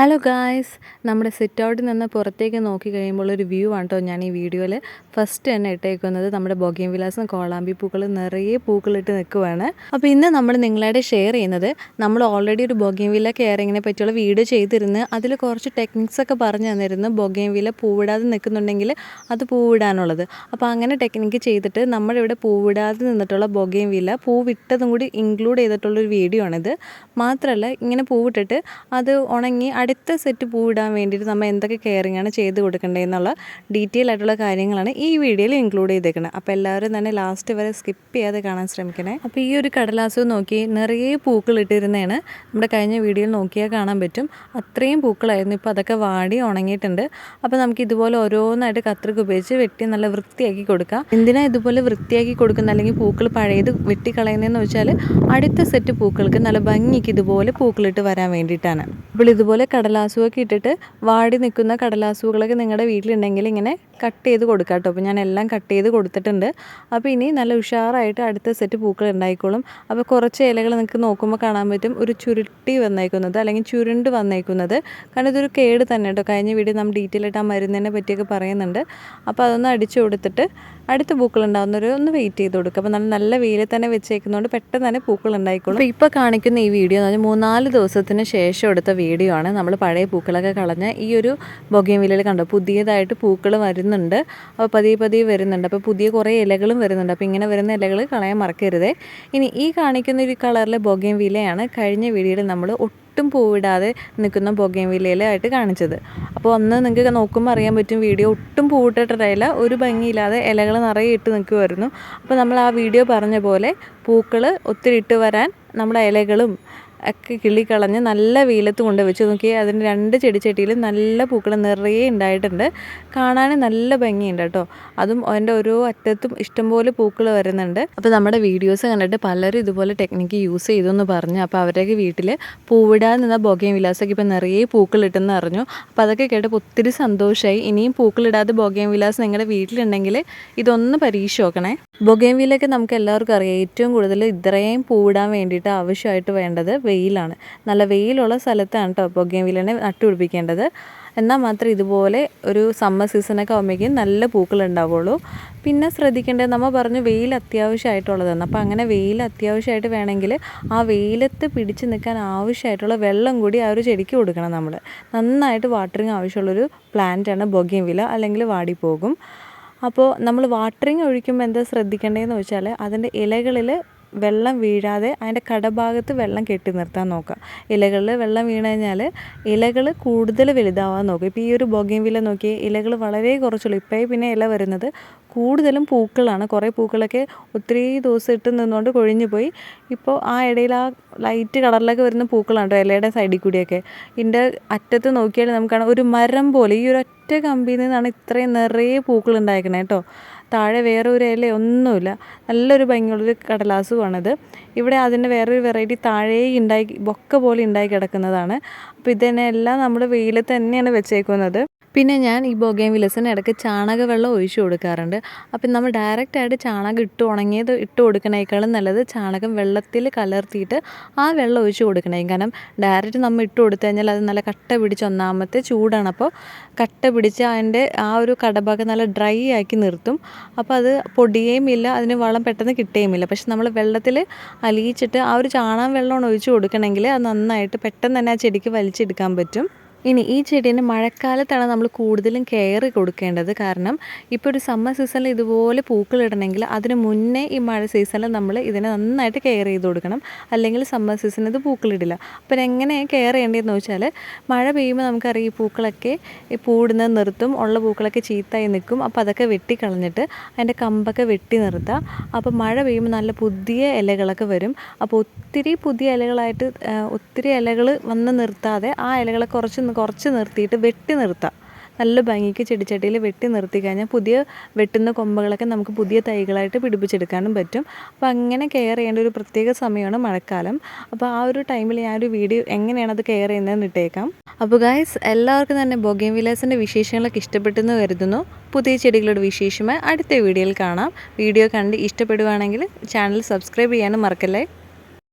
Hello guys നമ്മുടെ sit ഔട്ടിൽ നിന്ന് പുറത്തേക്ക് നോക്കി കഴിയുമ്പോൾ ഒരു വ്യൂ ആണ് കേട്ടോ ഞാൻ ഈ വീഡിയോയിൽ ഫസ്റ്റ് തന്നെ ഇട്ടേക്കുന്നത് നമ്മുടെ ബൊഗേം വിലാസം കോളാമ്പി പൂക്കൾ നിറയെ പൂക്കളിട്ട് നിൽക്കുവാണ്. അപ്പോൾ ഇന്ന് നമ്മൾ നിങ്ങളായിട്ട് ഷെയർ ചെയ്യുന്നത് നമ്മൾ ഓൾറെഡി ഒരു ബൊഗേം വില കെയറിങ്ങിനെ പറ്റിയുള്ള വീഡിയോ ചെയ്തിരുന്ന് അതിൽ കുറച്ച് ടെക്നിക്സൊക്കെ പറഞ്ഞു തന്നിരുന്നു. ബൊഗേം വില പൂവിടാതെ നിൽക്കുന്നുണ്ടെങ്കിൽ അത് പൂവിടാനുള്ളത്. അപ്പോൾ അങ്ങനെ ടെക്നിക്ക് ചെയ്തിട്ട് നമ്മളിവിടെ പൂവിടാതെ നിന്നിട്ടുള്ള ബൊഗേം വില പൂവിട്ടതും കൂടി ഇൻക്ലൂഡ് ചെയ്തിട്ടുള്ളൊരു വീഡിയോ ആണിത്. മാത്രമല്ല ഇങ്ങനെ പൂവിട്ടിട്ട് അത് ഉണങ്ങി അടുത്ത സെറ്റ് പൂവിടാൻ വേണ്ടിയിട്ട് നമ്മൾ എന്തൊക്കെ കെയറിങ് ആണ് ചെയ്ത് കൊടുക്കേണ്ടതെന്നുള്ള ഡീറ്റെയിൽ ആയിട്ടുള്ള കാര്യങ്ങളാണ് ഈ വീഡിയോയിൽ ഇൻക്ലൂഡ് ചെയ്തേക്കുന്നത് അപ്പോൾ എല്ലാവരും തന്നെ ലാസ്റ്റ് വരെ സ്കിപ്പ് ചെയ്യാതെ കാണാൻ ശ്രമിക്കണേ. അപ്പോൾ ഈ ഒരു കടലാസ് നോക്കി നിറയെ പൂക്കൾ ഇട്ടിരുന്നതാണ്. നമ്മുടെ കഴിഞ്ഞ വീഡിയോയിൽ നോക്കിയാൽ കാണാൻ പറ്റും. അത്രയും പൂക്കളായിരുന്നു. ഇപ്പോൾ അതൊക്കെ വാടി ഉണങ്ങിയിട്ടുണ്ട്. അപ്പോൾ നമുക്ക് ഇതുപോലെ ഓരോന്നായിട്ട് കത്രിക ഉപയോഗിച്ച് വെട്ടി നല്ല വൃത്തിയാക്കി കൊടുക്കാം. എന്തിനാ ഇതുപോലെ വൃത്തിയാക്കി കൊടുക്കുന്ന അല്ലെങ്കിൽ പൂക്കൾ പഴയത് വെട്ടിക്കളയുന്നതെന്ന് വെച്ചാൽ അടുത്ത സെറ്റ് പൂക്കൾക്ക് നല്ല ഭംഗിക്ക് ഇതുപോലെ പൂക്കളിട്ട് വരാൻ വേണ്ടിയിട്ടാണ്. അപ്പോൾ ഇതുപോലെ കടലാസുമൊക്കെ ഇട്ടിട്ട് വാടി നിൽക്കുന്ന കടലാസുകളൊക്കെ നിങ്ങളുടെ വീട്ടിലുണ്ടെങ്കിൽ ഇങ്ങനെ കട്ട് ചെയ്ത് കൊടുക്കാം കേട്ടോ. അപ്പോൾ ഞാൻ എല്ലാം കട്ട് ചെയ്ത് കൊടുത്തിട്ടുണ്ട്. അപ്പോൾ ഇനി നല്ല ഉഷാറായിട്ട് അടുത്ത സെറ്റ് പൂക്കൾ ഉണ്ടായിക്കോളും. അപ്പോൾ കുറച്ച് ഇലകൾ നിങ്ങൾക്ക് നോക്കുമ്പോൾ കാണാൻ പറ്റും. ഒരു ചുരുട്ടി വന്നേക്കുന്നത് അല്ലെങ്കിൽ ചുരുണ്ട് വന്നേക്കുന്നത്. കാരണം ഇതൊരു കേട് തന്നെ കേട്ടോ. കഴിഞ്ഞ വീഡിയോ നമ്മൾ ഡീറ്റെയിൽ ആയിട്ട് ആ മരുന്നിനെ പറ്റിയൊക്കെ പറയുന്നുണ്ട്. അപ്പോൾ അതൊന്ന് അടിച്ചു കൊടുത്തിട്ട് അടുത്ത പൂക്കൾ ഉണ്ടാകുന്നൊരു ഒന്ന് വെയിറ്റ് ചെയ്ത് കൊടുക്കുക. അപ്പോൾ നല്ല നല്ല വെയിൽ തന്നെ വെച്ചേക്കുന്നതുകൊണ്ട് പെട്ടെന്ന് തന്നെ പൂക്കൾ ഉണ്ടായിക്കോളും. ഇപ്പോൾ കാണിക്കുന്ന ഈ വീഡിയോ എന്ന് പറഞ്ഞാൽ മൂന്നാൽ ദിവസത്തിന് ശേഷം എടുത്ത വീഡിയോ ആണ്. നമ്മൾ പഴയ പൂക്കളൊക്കെ കളഞ്ഞ ഈ ഒരു ബൊഗയും വിലയിൽ കണ്ടോ പുതിയതായിട്ട് പൂക്കൾ വരുന്നുണ്ട്. അപ്പോൾ പതിയെ പതിയെ വരുന്നുണ്ട്. അപ്പോൾ പുതിയ കുറേ ഇലകളും വരുന്നുണ്ട്. അപ്പോൾ ഇങ്ങനെ വരുന്ന ഇലകൾ കളയാൻ മറക്കരുതേ. ഇനി ഈ കാണിക്കുന്ന ഒരു കളറിലെ ബൊഗയും വിലയാണ് കഴിഞ്ഞ വീഡിയോയിൽ നമ്മൾ ഒട്ടും പൂവിടാതെ നിൽക്കുന്ന ബൊഗയും വിലയിലായിട്ട് കാണിച്ചത്. അപ്പോൾ ഒന്ന് നിങ്ങൾക്ക് നോക്കുമ്പോൾ അറിയാൻ പറ്റും വീഡിയോ ഒട്ടും പൂവിട്ടിട്ടില്ല. ഒരു ഭംഗിയില്ലാതെ ഇലകൾ നിറയെ ഇട്ട് നിൽക്കുമായിരുന്നു അപ്പോൾ നമ്മൾ ആ വീഡിയോ പറഞ്ഞ പോലെ പൂക്കൾ ഒത്തിരി ഇട്ട് വരാൻ നമ്മുടെ ഇലകളും ഒക്കെ കിള്ളിക്കളഞ്ഞ് നല്ല വെയിലത്ത് കൊണ്ട് വെച്ച് നോക്കി അതിന് രണ്ട് ചെടിച്ചട്ടിയിൽ നല്ല പൂക്കൾ നിറയെ ഉണ്ടായിട്ടുണ്ട്. കാണാൻ നല്ല ഭംഗിയുണ്ട് കേട്ടോ. അതും അതിന്റെ ഓരോ അറ്റത്തും ഇഷ്ടംപോലെ പൂക്കൾ വരുന്നുണ്ട്. അപ്പോൾ നമ്മുടെ വീഡിയോസ് കണ്ടിട്ട് പലരും ഇതുപോലെ ടെക്നിക്ക് യൂസ് ചെയ്തു എന്ന് പറഞ്ഞു. അപ്പോൾ അവരുടെയൊക്കെ വീട്ടിൽ പൂവിടാൻ നിന്ന ബോഗയും വിലാസമൊക്കെ ഇപ്പോൾ നിറയെ പൂക്കൾ ഇട്ടെന്ന് അറിഞ്ഞു അപ്പോൾ അതൊക്കെ കേട്ടപ്പോൾ ഒത്തിരി സന്തോഷമായി ഇനിയും പൂക്കളിടാതെ ബോഗയും വിലാസ് നിങ്ങളുടെ വീട്ടിലുണ്ടെങ്കിൽ ഇതൊന്ന് പരീക്ഷ നോക്കണേ. ബൊഗേം വിലയൊക്കെ നമുക്ക് എല്ലാവർക്കും അറിയാം. ഏറ്റവും കൂടുതൽ ഇത്രയും പൂവിടാൻ വേണ്ടിയിട്ട് ആവശ്യമായിട്ട് വേണ്ടത് വെയിലാണ്. നല്ല വെയിലുള്ള സ്ഥലത്താണ് കേട്ടോ ബൊഗയും വിലനെ നട്ടുപിടിപ്പിക്കേണ്ടത് എന്നാൽ മാത്രം ഇതുപോലെ ഒരു സമ്മർ സീസണൊക്കെ ആകുമ്പോഴേക്കും നല്ല പൂക്കൾ ഉണ്ടാവുള്ളൂ പിന്നെ ശ്രദ്ധിക്കേണ്ടത് നമ്മൾ പറഞ്ഞു വെയിൽ അത്യാവശ്യമായിട്ടുള്ളതാണ്. അപ്പോൾ അങ്ങനെ വെയിൽ അത്യാവശ്യമായിട്ട് വേണമെങ്കിൽ ആ വെയിലത്ത് പിടിച്ച് നിൽക്കാൻ ആവശ്യമായിട്ടുള്ള വെള്ളം കൂടി ആ ഒരു ചെടിക്ക് കൊടുക്കണം നമ്മൾ. നന്നായിട്ട് വാട്ടറിങ് ആവശ്യമുള്ളൊരു പ്ലാന്റാണ് ബൊഗയും വില അല്ലെങ്കിൽ വാടിപ്പോകും. അപ്പോൾ നമ്മൾ വാട്ടറിങ് ഒഴിക്കുമ്പോൾ എന്താ ശ്രദ്ധിക്കേണ്ടതെന്ന് വെച്ചാൽ അതിന്റെ ഇലകളിൽ വെള്ളം വീഴാതെ അതിന്റെ കടഭാഗത്ത് വെള്ളം കെട്ടി നിർത്താൻ നോക്കുക. ഇലകളിൽ വെള്ളം വീണ് കഴിഞ്ഞാൽ ഇലകൾ കൂടുതൽ വലുതാവാൻ നോക്കുക. ഇപ്പോൾ ഈ ഒരു ബൊഗയും വില നോക്കി ഇലകൾ വളരെ കുറച്ചുള്ളൂ. ഇപ്പോഴേ പിന്നെ ഇല വരുന്നത് കൂടുതലും പൂക്കളാണ്. കുറേ പൂക്കളൊക്കെ ഒത്തിരി ദിവസം ഇട്ട് നിന്നുകൊണ്ട് കൊഴിഞ്ഞു പോയി. ഇപ്പോൾ ആ ഇടയിൽ ആ ലൈറ്റ് കളറിലൊക്കെ വരുന്ന പൂക്കളാണ് കേട്ടോ ഇലയുടെ സൈഡിൽ കൂടിയൊക്കെ. ഇതിന്റെ അറ്റത്ത് നോക്കിയാൽ നമുക്ക് ഒരു മരം പോലെ. ഈ ഒരു ഒറ്റ കമ്പിയിൽ നിന്നാണ് ഇത്രയും നിറയെ പൂക്കൾ ഉണ്ടായിരിക്കണേ കേട്ടോ. താഴെ വേറെ ഒരു ഇല ഒന്നുമില്ല. നല്ലൊരു ഭംഗിയുള്ളൊരു കടലാസുമാണിത് ഇവിടെ അതിന്റെ വേറൊരു വെറൈറ്റി താഴേ ഉണ്ടായി ബൊക്ക പോലെ ഉണ്ടായി കിടക്കുന്നതാണ്. അപ്പോൾ ഇതിനെല്ലാം നമ്മൾ വെയിലത്ത് തന്നെയാണ് വെച്ചേക്കുന്നത്. പിന്നെ ഞാൻ ഈ ബൊഗേം വിലസിന് ഇടയ്ക്ക് ചാണകവെള്ളം ഒഴിച്ചു കൊടുക്കാറുണ്ട്. അപ്പം നമ്മൾ ഡയറക്റ്റായിട്ട് ചാണകം ഇട്ട് ഉണങ്ങിയത് ഇട്ട് കൊടുക്കണേക്കാളും നല്ലത് ചാണകം വെള്ളത്തിൽ കലർത്തിയിട്ട് ആ വെള്ളം ഒഴിച്ചു കൊടുക്കണേ കാരണം ഡയറക്റ്റ് നമ്മൾ ഇട്ട് കൊടുത്തു കഴിഞ്ഞാൽ അത് നല്ല കട്ട പിടിച്ച് ഒന്നാമത്തെ ചൂടാണ്. അപ്പോൾ കട്ട പിടിച്ച് അതിന്റെ ആ ഒരു കടഭാഗം നല്ല ഡ്രൈ ആക്കി നിർത്തും. അപ്പോൾ അത് പൊടിയേയും ഇല്ല അതിന് വളം പെട്ടെന്ന് കിട്ടുകയുമില്ല പക്ഷെ നമ്മൾ വെള്ളത്തിൽ അലിയിച്ചിട്ട് ആ ഒരു ചാണകം വെള്ളമാണ് ഒഴിച്ചു കൊടുക്കണമെങ്കിൽ അത് നന്നായിട്ട് പെട്ടെന്ന് തന്നെ ആ ചെടിക്ക് വലിച്ചെടുക്കാൻ പറ്റും. ഇനി ഈ ചെടീനെ മഴക്കാലത്താണ് നമ്മൾ കൂടുതലും കെയർ കൊടുക്കേണ്ടത്. കാരണം ഇപ്പോൾ ഒരു സമ്മർ സീസണിൽ ഇതുപോലെ പൂക്കളിടണമെങ്കിൽ അതിന് മുന്നേ ഈ മഴ സീസണിൽ നമ്മൾ ഇതിനെ നന്നായിട്ട് കെയർ ചെയ്ത് കൊടുക്കണം. അല്ലെങ്കിൽ സമ്മർ സീസണിൽ ഇത് പൂക്കളിടില്ല അപ്പോൾ എങ്ങനെ കെയർ ചെയ്യേണ്ടതെന്ന് വെച്ചാൽ മഴ പെയ്യുമ്പോൾ നമുക്കറിയാം ഈ പൂക്കളൊക്കെ ഈ പൂടുന്നത് നിർത്തും ഉള്ള പൂക്കളൊക്കെ ചീത്തായി നിൽക്കും. അപ്പോൾ അതൊക്കെ വെട്ടിക്കളഞ്ഞിട്ട് അതിന്റെ കമ്പൊക്കെ വെട്ടി നിർത്തുക അപ്പോൾ മഴ പെയ്യുമ്പോൾ നല്ല പുതിയ ഇലകളൊക്കെ വരും. അപ്പോൾ ഒത്തിരി പുതിയ ഇലകളായിട്ട് ഒത്തിരി ഇലകൾ വന്ന് നിർത്താതെ ആ ഇലകളെ കുറച്ച് കുറച്ച് നിർത്തിയിട്ട് വെട്ടി നിർത്താം. നല്ല ഭംഗിക്ക് ചെടിച്ചട്ടിയിൽ വെട്ടി നിർത്തി കഴിഞ്ഞാൽ പുതിയ വെട്ടുന്ന കൊമ്പുകളൊക്കെ നമുക്ക് പുതിയ തൈകളായിട്ട് പിടിപ്പിച്ചെടുക്കാനും പറ്റും. അപ്പോൾ അങ്ങനെ കെയർ ചെയ്യേണ്ട ഒരു പ്രത്യേക സമയമാണ് മഴക്കാലം. അപ്പോൾ ആ ഒരു ടൈമിൽ ഞാൻ ഒരു വീഡിയോ എങ്ങനെയാണ് അത് കെയർ ചെയ്യുന്നതെന്ന് ഇട്ടേക്കാം. അപ്പോൾ ഗായ്സ് എല്ലാവർക്കും തന്നെ ബൊഗേം വിലാസിന്റെ വിശേഷങ്ങളൊക്കെ ഇഷ്ടപ്പെട്ടെന്ന് കരുതുന്നു. പുതിയ ചെടികളുടെ വിശേഷമായി അടുത്ത വീഡിയോയിൽ കാണാം. വീഡിയോ കണ്ട് ഇഷ്ടപ്പെടുവാണെങ്കിൽ ചാനൽ സബ്സ്ക്രൈബ് ചെയ്യാനും മറക്കല്ലേ?